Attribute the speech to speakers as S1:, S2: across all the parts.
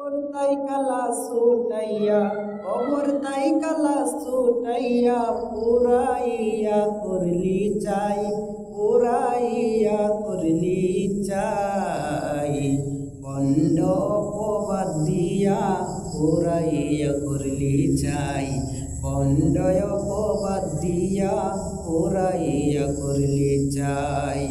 S1: কবর তাই কালা সুটাইয়া কবর তাই কালা সুটাইয়া, পুরাইয়া করলি চাই, পুরাইয়া করলি চাই। বন্ড অপবাদ দিয়া পুরাইয়া করলি দিয়া পুরাইয়া করলি চাই।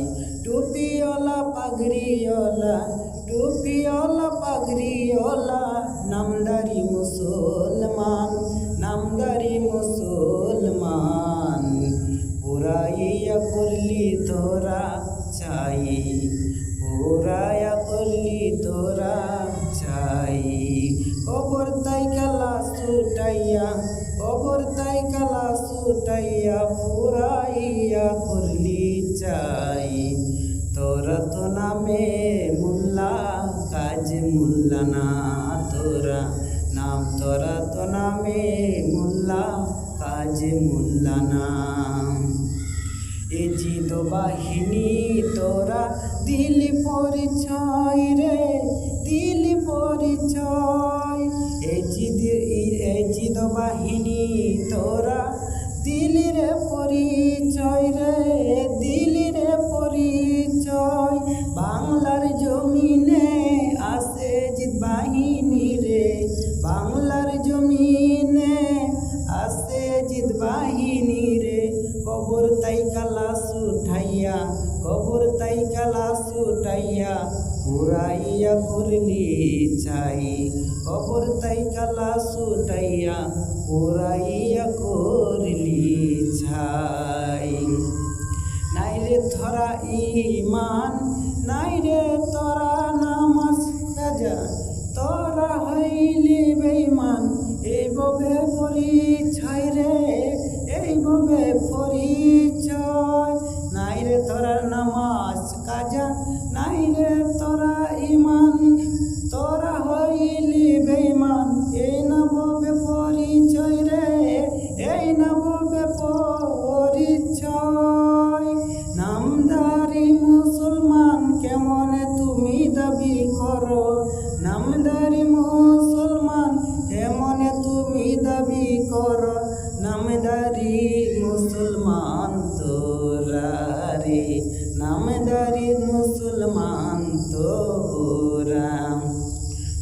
S1: তোরা চাই পুরাইয়া করলি তোরা চাই। কবর তাই কালা সুটাইয়া কবর তাই কালা সুটাইয়া পুরাইয়া করলি চাই। তোরা তো নামে মুল্লা, কাজ মুল্লা না তোরা। নাম তোরা তো নামে মুল্লা, কাজ মুল্লা না। এ জিদ বাহিনী, তোরা দিল পরিচয় রে, দিল পরিচয়। এ জিদ এ জিদ বাহিনী, তোরা দিলের পরিচয় রে দিলের পরিচয়। বাংলার জমিনে আসে জিদ বাহিনী রে, বাংলার জমিনে আসে জিদ বাহিনী রে। কবর কবর তাই কালা উঠাইয়া পুরাইয়া করলি চাই কবর তাই কালা উঠাইয়া পুরাইয়া করলি চাই নাইরে ধরা ইমান নাইরে তোরা নামাজ কাজা নাইরে তোরা ইমান তোরা হইলি বেইমান এই নববে পরিচয় রে, এই নববে পরিচয় নামদারি মুসলমান তোরা।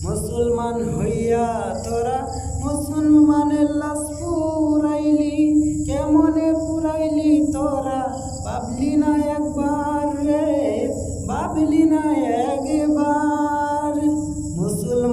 S1: মুসলমান হইয়া তোরা মুসলমানের লাশ পুরাইলি, কেমনে পুরাইলি তোরা? বাবলি না একবার রে বাবলি না